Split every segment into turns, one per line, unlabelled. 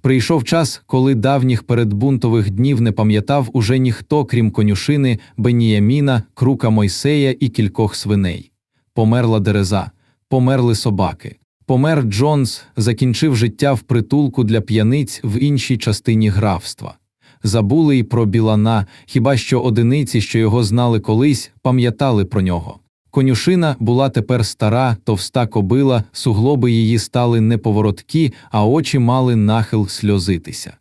Прийшов час, коли давніх передбунтових днів не пам'ятав уже ніхто, крім конюшини, Беніяміна, крука Мойсея і кількох свиней. Померла дереза, померли собаки. Помер Джонс, закінчив життя в притулку для п'яниць в іншій частині графства. Забули й про Білана, хіба що одиниці, що його знали колись, пам'ятали про нього. Конюшина була тепер стара, товста кобила, суглоби її стали неповороткі, а очі мали нахил сльозитися.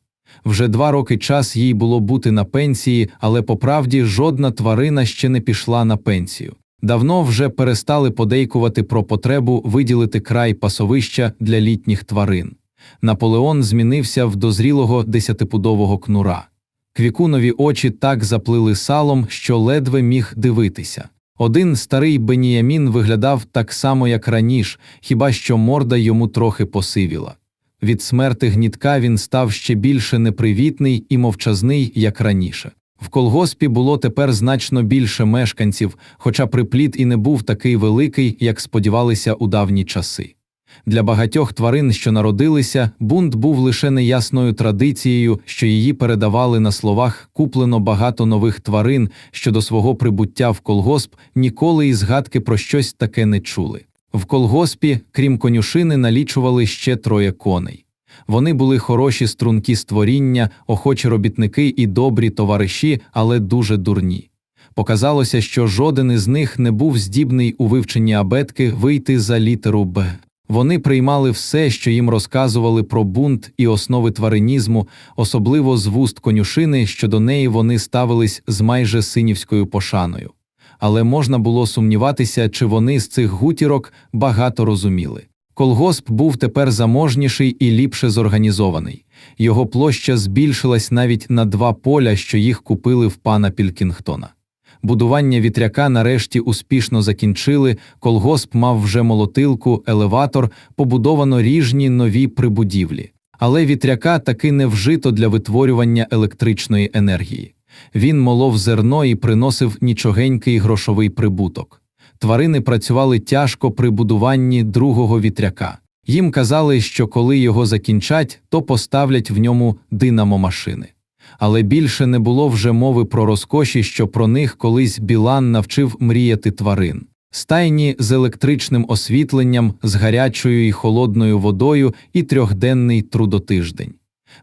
Вже два роки час їй було бути на пенсії, але по правді жодна тварина ще не пішла на пенсію. Давно вже перестали подейкувати про потребу виділити край пасовища для літніх тварин. Наполеон змінився в дозрілого десятипудового кнура. Квікунові очі так заплили салом, що ледве міг дивитися. Один старий Беніямін виглядав так само, як раніше, хіба що морда йому трохи посивіла. Від смерти гнітка він став ще більше непривітний і мовчазний, як раніше. В колгоспі було тепер значно більше мешканців, хоча припліт і не був такий великий, як сподівалися у давні часи. Для багатьох тварин, що народилися, бунт був лише неясною традицією, що її передавали на словах куплено багато нових тварин, що до свого прибуття в колгосп ніколи і згадки про щось таке не чули. В колгоспі, крім конюшини, налічували ще троє коней. Вони були хороші стрункі створіння, охочі робітники і добрі товариші, але дуже дурні. Показалося, що жоден із них не був здібний у вивченні абетки вийти за літеру Б. Вони приймали все, що їм розказували про бунт і основи тваринізму, особливо з вуст конюшини, що до неї вони ставились з майже синівською пошаною. Але можна було сумніватися, чи вони з цих гутірок багато розуміли. Колгосп був тепер заможніший і ліпше зорганізований. Його площа збільшилась навіть на два поля, що їх купили в пана Пілкінгтона. Будування вітряка нарешті успішно закінчили, колгосп мав вже молотилку, елеватор, побудовано ріжні нові прибудівлі. Але вітряка таки не вжито для витворювання електричної енергії. Він молов зерно і приносив нічогенький грошовий прибуток. Тварини працювали тяжко при будуванні другого вітряка. Їм казали, що коли його закінчать, то поставлять в ньому динамо-машини. Але більше не було вже мови про розкоші, що про них колись Білан навчив мріяти тварин. Стайні з електричним освітленням, з гарячою і холодною водою і трьохденний трудотиждень.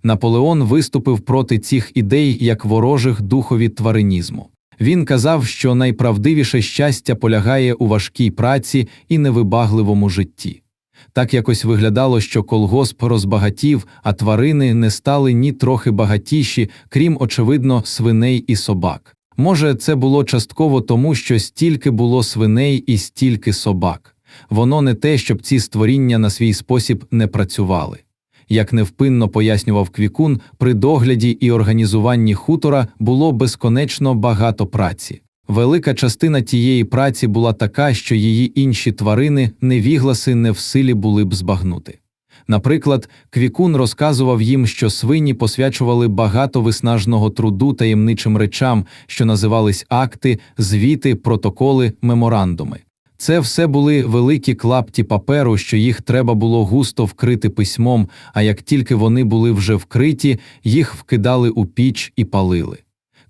Наполеон виступив проти цих ідей як ворожих духові тваринізму. Він казав, що найправдивіше щастя полягає у важкій праці і невибагливому житті. Так якось виглядало, що колгосп розбагатів, а тварини не стали ні трохи багатіші, крім, очевидно, свиней і собак. Може, це було частково тому, що стільки було свиней і стільки собак. Воно не те, щоб ці створіння на свій спосіб не працювали. Як невпинно пояснював Квікун, при догляді і організуванні хутора було безконечно багато праці. Велика частина тієї праці була така, що її інші тварини, невігласи, не в силі були б збагнути. Наприклад, Квікун розказував їм, що свині посвячували багато виснажного труду таємничим речам, що називались акти, звіти, протоколи, меморандуми. Це все були великі клапті паперу, що їх треба було густо вкрити письмом, а як тільки вони були вже вкриті, їх вкидали у піч і палили.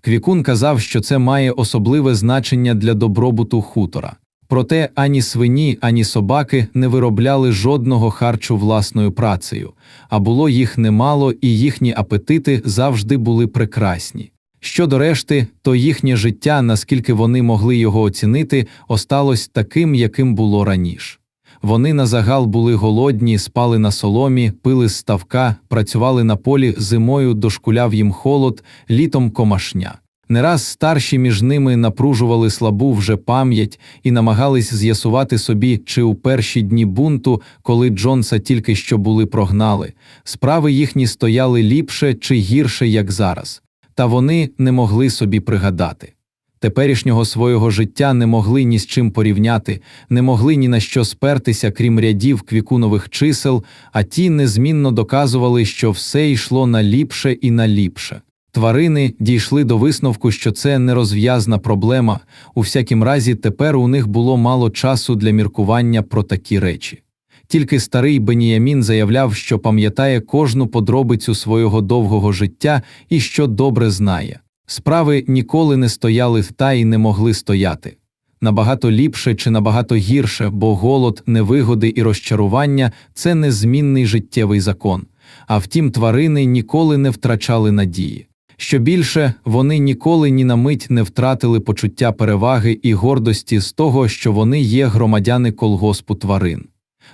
Квікун казав, що це має особливе значення для добробуту хутора. Проте ані свині, ані собаки не виробляли жодного харчу власною працею, а було їх немало, і їхні апетити завжди були прекрасні. Щодо решти, то їхнє життя, наскільки вони могли його оцінити, осталось таким, яким було раніше. Вони на загал були голодні, спали на соломі, пили з ставка, працювали на полі, зимою дошкуляв їм холод, літом комашня. Не раз старші між ними напружували слабу вже пам'ять і намагались з'ясувати собі, чи у перші дні бунту, коли Джонса тільки що були прогнали, справи їхні стояли ліпше чи гірше, як зараз, та вони не могли собі пригадати. Теперішнього свого життя не могли ні з чим порівняти, не могли ні на що спертися, крім рядів квікунових чисел, а ті незмінно доказували, що все йшло на ліпше і на ліпше. Тварини дійшли до висновку, що це нерозв'язна проблема, у всякім разі тепер у них було мало часу для міркування про такі речі. Тільки старий Беніямін заявляв, що пам'ятає кожну подробицю свого довгого життя і що добре знає. Справи ніколи не стояли та й не могли стояти. Набагато ліпше чи набагато гірше, бо голод, невигоди і розчарування це незмінний життєвий закон. А втім, тварини ніколи не втрачали надії. Що більше, вони ніколи ні на мить не втратили почуття переваги і гордості з того, що вони є громадяни колгоспу тварин.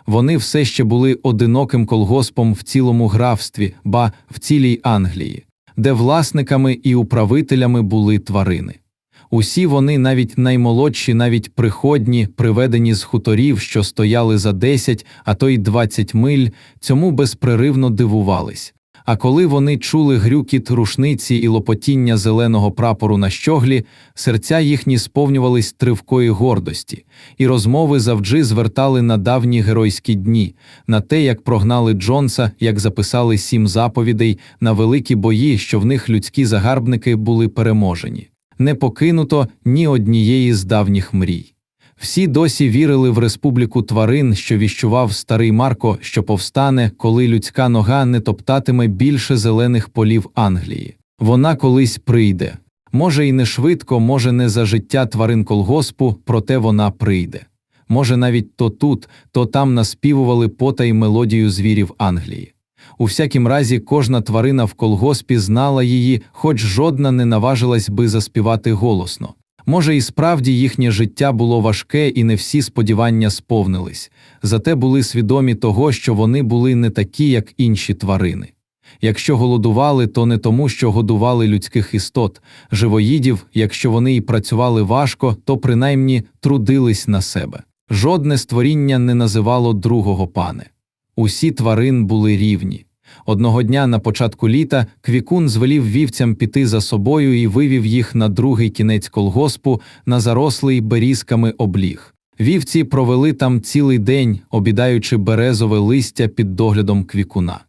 Вони все ще були одиноким колгоспом в цілому графстві, ба в цілій Англії, де власниками і управителями були тварини. Усі вони, навіть наймолодші, навіть приходні, приведені з хуторів, що стояли за 10, а то й 20 миль, цьому безпреривно дивувались. А коли вони чули грюкіт рушниці і лопотіння зеленого прапору на щоглі, серця їхні сповнювались тривкої гордості, і розмови завжди звертали на давні геройські дні, на те, як прогнали Джонса, як записали сім заповідей, на великі бої, що в них людські загарбники були переможені. Не покинуто ні однієї з давніх мрій. Всі досі вірили в республіку тварин, що віщував старий Марко, що повстане, коли людська нога не топтатиме більше зелених полів Англії. Вона колись прийде. Може, і не швидко, може, не за життя тварин колгоспу, проте вона прийде. Може, навіть то тут, то там наспівували потай мелодію звірів Англії. У всякім разі, кожна тварина в колгоспі знала її, хоч жодна не наважилась би заспівати голосно. Може, і справді їхнє життя було важке, і не всі сподівання сповнились, зате були свідомі того, що вони були не такі, як інші тварини. Якщо голодували, то не тому, що годували людських істот, живоїдів, якщо вони і працювали важко, то принаймні трудились на себе. Жодне створіння не називало другого пане. Усі тварин були рівні. Одного дня на початку літа Квікун звелів вівцям піти за собою і вивів їх на другий кінець колгоспу на зарослий берізками обліг. Вівці провели там цілий день, обідаючи березове листя під доглядом квікуна.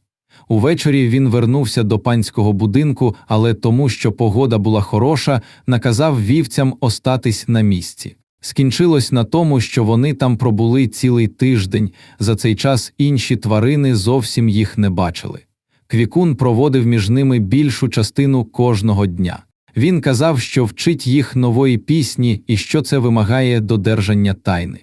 Увечері він вернувся до панського будинку, але тому, що погода була хороша, наказав вівцям остатись на місці. Скінчилось на тому, що вони там пробули цілий тиждень, за цей час інші тварини зовсім їх не бачили. Квікун проводив між ними більшу частину кожного дня. Він казав, що вчить їх нової пісні і що це вимагає додержання тайни.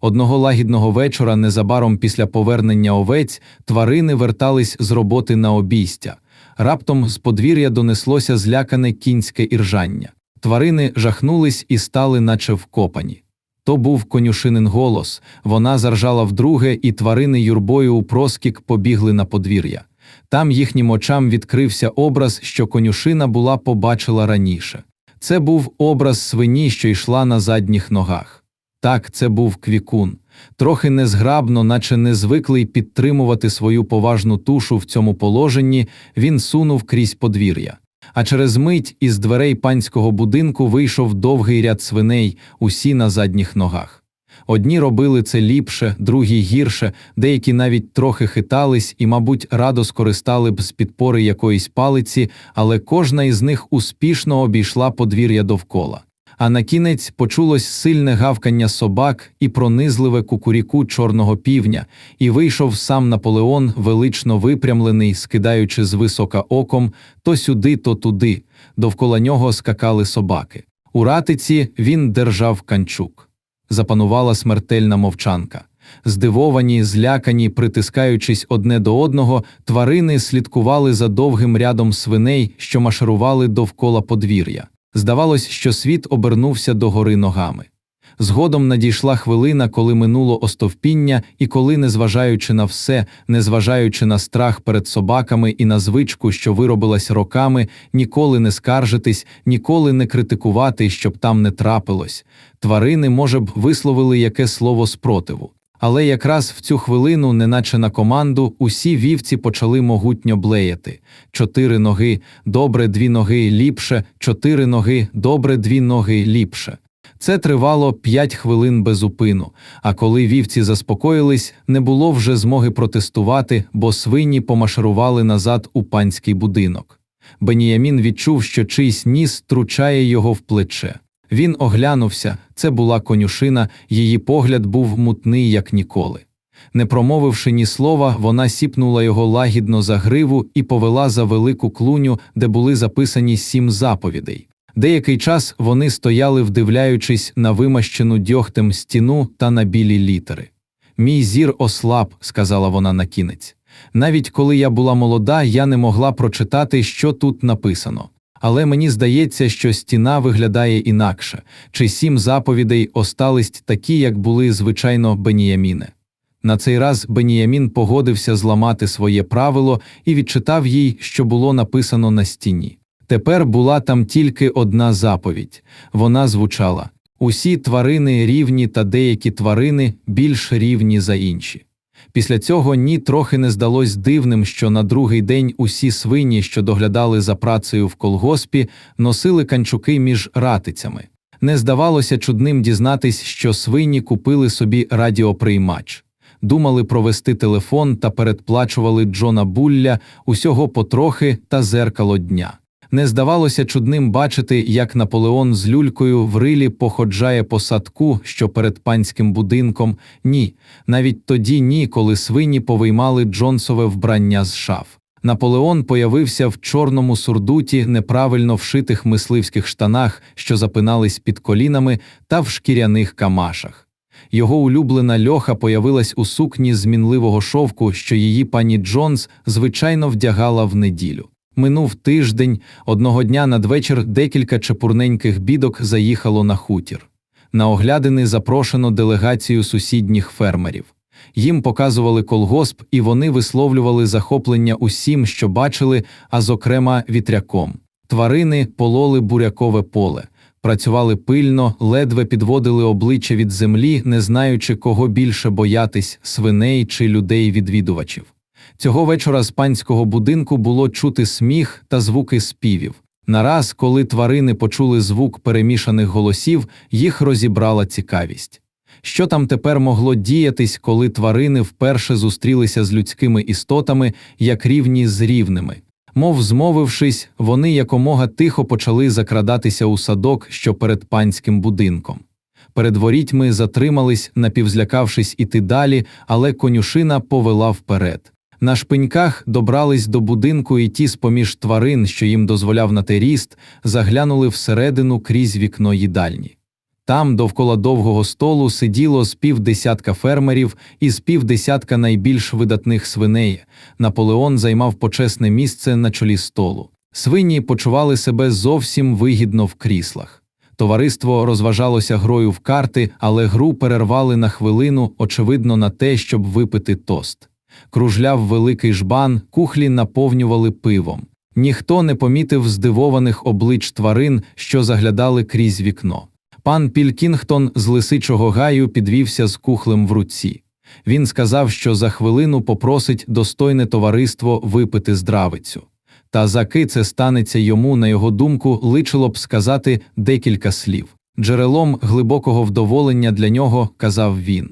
Одного лагідного вечора, незабаром після повернення овець, тварини вертались з роботи на обійстя. Раптом з подвір'я донеслося злякане кінське іржання. Тварини жахнулись і стали, наче вкопані. То був конюшинин голос, вона заржала вдруге, і тварини юрбою у проскік побігли на подвір'я. Там їхнім очам відкрився образ, що конюшина була побачила раніше. Це був образ свині, що йшла на задніх ногах. Так, це був квікун, трохи незграбно, наче незвиклий підтримувати свою поважну тушу в цьому положенні, він сунув крізь подвір'я. А через мить із дверей панського будинку вийшов довгий ряд свиней, усі на задніх ногах. Одні робили це ліпше, другі гірше, деякі навіть трохи хитались і, мабуть, радо скористали б з підпори якоїсь палиці, але кожна із них успішно обійшла подвір'я довкола. А на кінець почулось сильне гавкання собак і пронизливе кукуріку чорного півня, і вийшов сам Наполеон, велично випрямлений, скидаючи з висока оком то сюди, то туди. Довкола нього скакали собаки. У ратиці він держав канчук запанувала смертельна мовчанка. Здивовані, злякані, притискаючись одне до одного, тварини слідкували за довгим рядом свиней, що машарували довкола подвір'я. Здавалось, що світ обернувся догори ногами. Згодом надійшла хвилина, коли минуло остовпіння, і коли, незважаючи на все, незважаючи на страх перед собаками і на звичку, що виробилась роками, ніколи не скаржитись, ніколи не критикувати, щоб там не трапилось, тварини, може б, висловили яке слово спротиву. Але якраз в цю хвилину, неначе на команду, усі вівці почали могутньо блеяти чотири ноги, добре дві ноги ліпше, чотири ноги, добре дві ноги ліпше. Це тривало п'ять хвилин без упину, а коли вівці заспокоїлись, не було вже змоги протестувати, бо свині помашарували назад у панський будинок. Беніямін відчув, що чийсь ніс тручає його в плече. Він оглянувся, це була конюшина, її погляд був мутний, як ніколи. Не промовивши ні слова, вона сіпнула його лагідно за гриву і повела за велику клуню, де були записані сім заповідей. Деякий час вони стояли, вдивляючись на вимащену дьогтем стіну та на білі літери. Мій зір ослаб, сказала вона на кінець. Навіть коли я була молода, я не могла прочитати, що тут написано. Але мені здається, що стіна виглядає інакше, чи сім заповідей остались такі, як були, звичайно, Беніяміне. На цей раз Беніямін погодився зламати своє правило і відчитав їй, що було написано на стіні. Тепер була там тільки одна заповідь. Вона звучала усі тварини рівні та деякі тварини більш рівні за інші. Після цього ні трохи не здалось дивним, що на другий день усі свині, що доглядали за працею в колгоспі, носили канчуки між ратицями. Не здавалося чудним дізнатись, що свині купили собі радіоприймач. Думали провести телефон та передплачували Джона Булля усього потрохи та зеркало дня. Не здавалося чудним бачити, як Наполеон з люлькою в рилі походжає по садку, що перед панським будинком. Ні, навіть тоді ні, коли свині повиймали Джонсове вбрання з шаф. Наполеон появився в чорному сурдуті, неправильно вшитих мисливських штанах, що запинались під колінами, та в шкіряних камашах. Його улюблена льоха появилась у сукні з мінливого шовку, що її пані Джонс звичайно вдягала в неділю. Минув тиждень, одного дня надвечір декілька чепурненьких бідок заїхало на хутір. На оглядини запрошено делегацію сусідніх фермерів. Їм показували колгосп, і вони висловлювали захоплення усім, що бачили, а зокрема вітряком. Тварини пололи бурякове поле, працювали пильно, ледве підводили обличчя від землі, не знаючи, кого більше боятись свиней чи людей-відвідувачів. Цього вечора з панського будинку було чути сміх та звуки співів. Нараз, коли тварини почули звук перемішаних голосів, їх розібрала цікавість. Що там тепер могло діятись, коли тварини вперше зустрілися з людськими істотами, як рівні з рівними? Мов змовившись, вони якомога тихо почали закрадатися у садок, що перед панським будинком. Перед ворітьми затримались, напівзлякавшись іти далі, але конюшина повела вперед. На шпиньках добрались до будинку, і ті з поміж тварин, що їм дозволяв на те ріст, заглянули всередину крізь вікно їдальні. Там, довкола довгого столу, сиділо з півдесятка фермерів і з півдесятка найбільш видатних свиней. Наполеон займав почесне місце на чолі столу. Свині почували себе зовсім вигідно в кріслах. Товариство розважалося грою в карти, але гру перервали на хвилину, очевидно, на те, щоб випити тост. Кружляв великий жбан, кухлі наповнювали пивом. Ніхто не помітив здивованих облич тварин, що заглядали крізь вікно. Пан Пількінгтон з лисичого гаю підвівся з кухлем в руці. Він сказав, що за хвилину попросить достойне товариство випити здравицю. Та заки це станеться йому, на його думку, личило б сказати декілька слів. Джерелом глибокого вдоволення для нього казав він.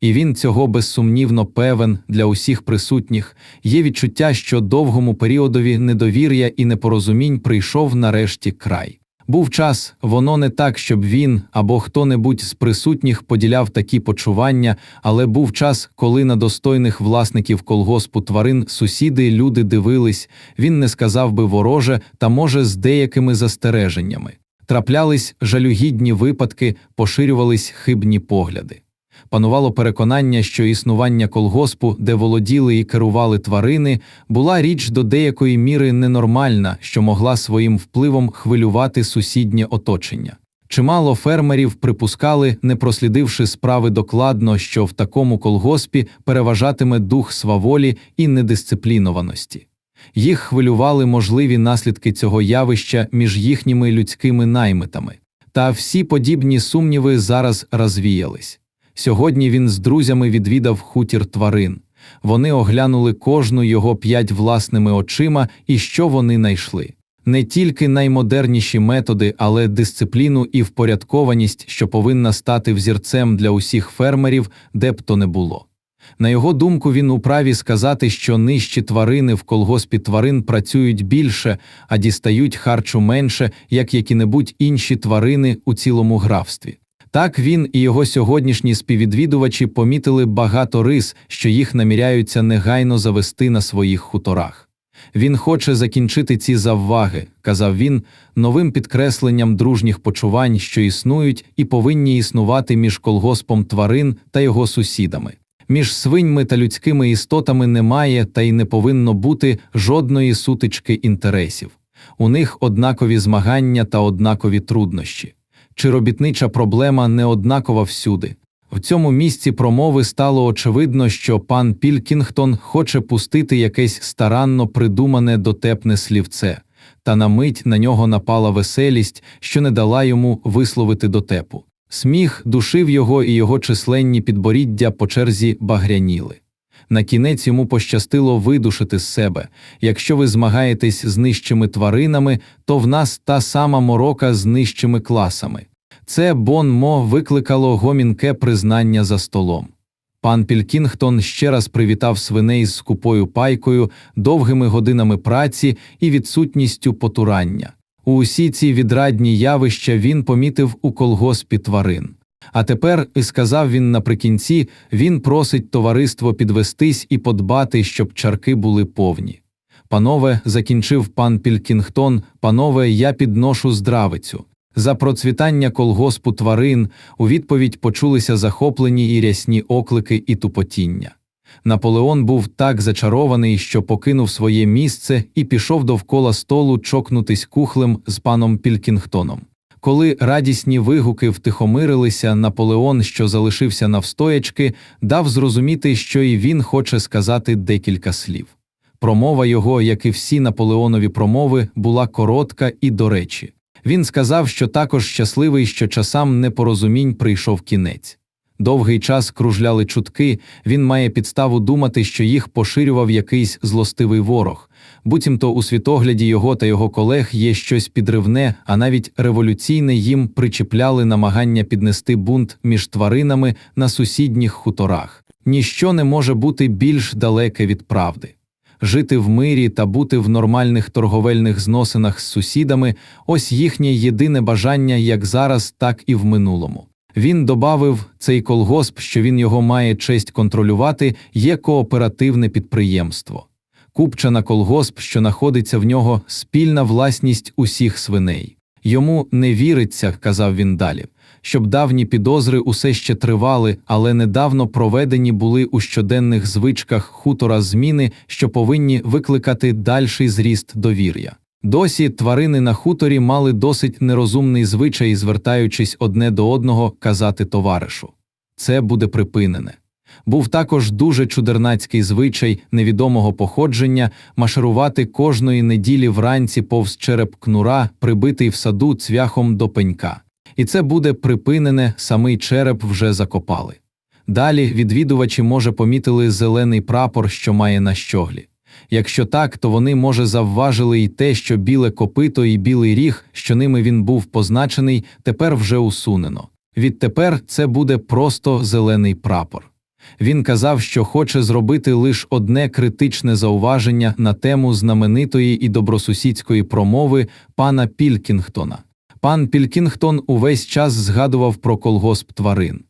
І він цього безсумнівно певен для усіх присутніх, є відчуття, що довгому періодові недовір'я і непорозумінь прийшов нарешті край. Був час, воно не так, щоб він або хто-небудь з присутніх поділяв такі почування, але був час, коли на достойних власників колгоспу тварин сусіди люди дивились, він не сказав би вороже, та може з деякими застереженнями. Траплялись жалюгідні випадки, поширювались хибні погляди. Панувало переконання, що існування колгоспу, де володіли і керували тварини, була річ до деякої міри ненормальна, що могла своїм впливом хвилювати сусіднє оточення. Чимало фермерів припускали, не прослідивши справи докладно, що в такому колгоспі переважатиме дух сваволі і недисциплінованості. Їх хвилювали можливі наслідки цього явища між їхніми людськими наймитами. Та всі подібні сумніви зараз розвіялись. Сьогодні він з друзями відвідав хутір тварин. Вони оглянули кожну його п'ять власними очима, і що вони знайшли. Не тільки наймодерніші методи, але дисципліну і впорядкованість, що повинна стати взірцем для усіх фермерів, де б то не було. На його думку, він управі сказати, що нижчі тварини в колгоспі тварин працюють більше, а дістають харчу менше, як які-небудь інші тварини у цілому графстві. Так він і його сьогоднішні співвідвідувачі помітили багато рис, що їх наміряються негайно завести на своїх хуторах. Він хоче закінчити ці завваги, казав він, новим підкресленням дружніх почувань, що існують і повинні існувати між колгоспом тварин та його сусідами. Між свиньми та людськими істотами немає та й не повинно бути жодної сутички інтересів. У них однакові змагання та однакові труднощі. Чи робітнича проблема не однакова всюди? В цьому місці промови стало очевидно, що пан Пілкінгтон хоче пустити якесь старанно придумане дотепне слівце, та на мить на нього напала веселість, що не дала йому висловити дотепу. Сміх душив його і його численні підборіддя по черзі багряніли. На кінець йому пощастило видушити з себе якщо ви змагаєтесь з нижчими тваринами, то в нас та сама морока з нижчими класами. Це Бон Мо викликало гомінке признання за столом. Пан Пілкінгтон ще раз привітав свиней з скупою пайкою, довгими годинами праці і відсутністю потурання. У усі ці відрадні явища він помітив у колгоспі тварин. А тепер, і сказав він наприкінці, він просить товариство підвестись і подбати, щоб чарки були повні. Панове, закінчив пан Пілкінгтон, панове, я підношу здравицю. За процвітання колгоспу тварин у відповідь почулися захоплені і рясні оклики і тупотіння. Наполеон був так зачарований, що покинув своє місце і пішов довкола столу чокнутись кухлем з паном Пілкінгтоном. Коли радісні вигуки втихомирилися, Наполеон, що залишився навстоячки, дав зрозуміти, що і він хоче сказати декілька слів. Промова його, як і всі наполеонові промови, була коротка і до речі. Він сказав, що також щасливий, що часам непорозумінь прийшов кінець. Довгий час кружляли чутки, він має підставу думати, що їх поширював якийсь злостивий ворог, буцімто у світогляді його та його колег є щось підривне, а навіть революційне їм причіпляли намагання піднести бунт між тваринами на сусідніх хуторах. Ніщо не може бути більш далеке від правди. Жити в мирі та бути в нормальних торговельних зносинах з сусідами ось їхнє єдине бажання як зараз, так і в минулому. Він добавив, цей колгосп, що він його має честь контролювати, є кооперативне підприємство. Купчана колгосп, що знаходиться в нього, спільна власність усіх свиней. Йому не віриться, казав він далі, щоб давні підозри усе ще тривали, але недавно проведені були у щоденних звичках хутора зміни, що повинні викликати дальший зріст довір'я. Досі тварини на хуторі мали досить нерозумний звичай, звертаючись одне до одного, казати товаришу. Це буде припинене. Був також дуже чудернацький звичай невідомого походження марширувати кожної неділі вранці повз череп кнура, прибитий в саду цвяхом до пенька. І це буде припинене, самий череп вже закопали. Далі відвідувачі, може, помітили зелений прапор, що має на щоглі. Якщо так, то вони, може, завважили й те, що біле копито і білий ріг, що ними він був позначений, тепер вже усунено. Відтепер це буде просто зелений прапор. Він казав, що хоче зробити лише одне критичне зауваження на тему знаменитої і добросусідської промови пана Пілкінгтона. Пан Пілкінгтон увесь час згадував про колгосп тварин.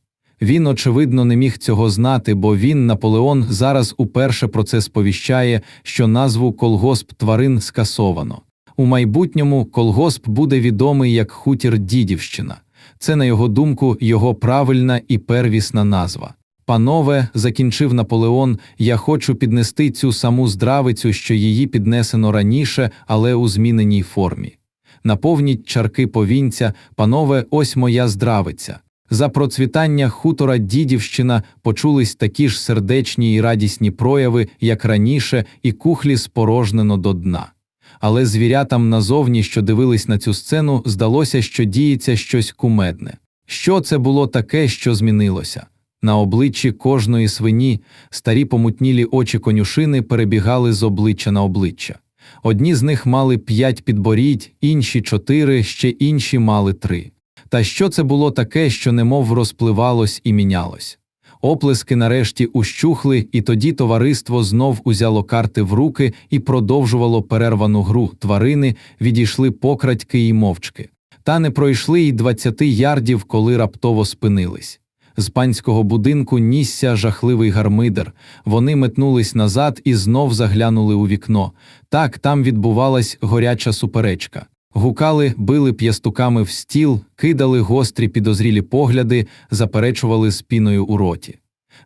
Він, очевидно, не міг цього знати, бо він, Наполеон, зараз уперше про це сповіщає, що назву колгосп тварин скасовано. У майбутньому колгосп буде відомий як хутір Дідівщина. Це, на його думку, його правильна і первісна назва. Панове, закінчив Наполеон, я хочу піднести цю саму здравицю, що її піднесено раніше, але у зміненій формі. Наповніть чарки повінця, панове, ось моя здравиця. За процвітання хутора Дідівщина почулись такі ж сердечні і радісні прояви, як раніше, і кухлі спорожнено до дна. Але звірятам назовні, що дивились на цю сцену, здалося, що діється щось кумедне. Що це було таке, що змінилося? На обличчі кожної свині старі помутнілі очі конюшини перебігали з обличчя на обличчя. Одні з них мали п'ять підборідь, інші чотири, ще інші мали три. Та що це було таке, що немов розпливалось і мінялось? Оплески нарешті ущухли, і тоді товариство знов узяло карти в руки і продовжувало перервану гру. Тварини відійшли покрадьки й мовчки. Та не пройшли й двадцяти ярдів, коли раптово спинились. З панського будинку нісся жахливий гармидер. Вони метнулись назад і знов заглянули у вікно. Так там відбувалась горяча суперечка. Гукали, били п'ястуками в стіл, кидали гострі підозрілі погляди, заперечували спіною у роті.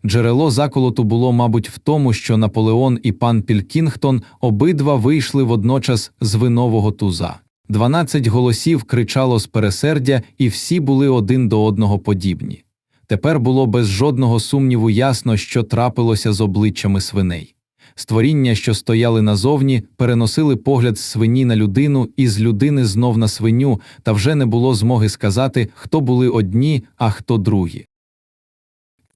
Джерело заколоту було, мабуть, в тому, що Наполеон і пан Пілкінгтон обидва вийшли водночас з винового туза. Дванадцять голосів кричало з пересердя, і всі були один до одного подібні. Тепер було без жодного сумніву ясно, що трапилося з обличчями свиней. Створіння, що стояли назовні, переносили погляд свині на людину і з людини знов на свиню, та вже не було змоги сказати, хто були одні, а хто другі.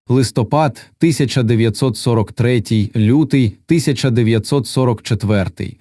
Листопад 1943, лютий 1944.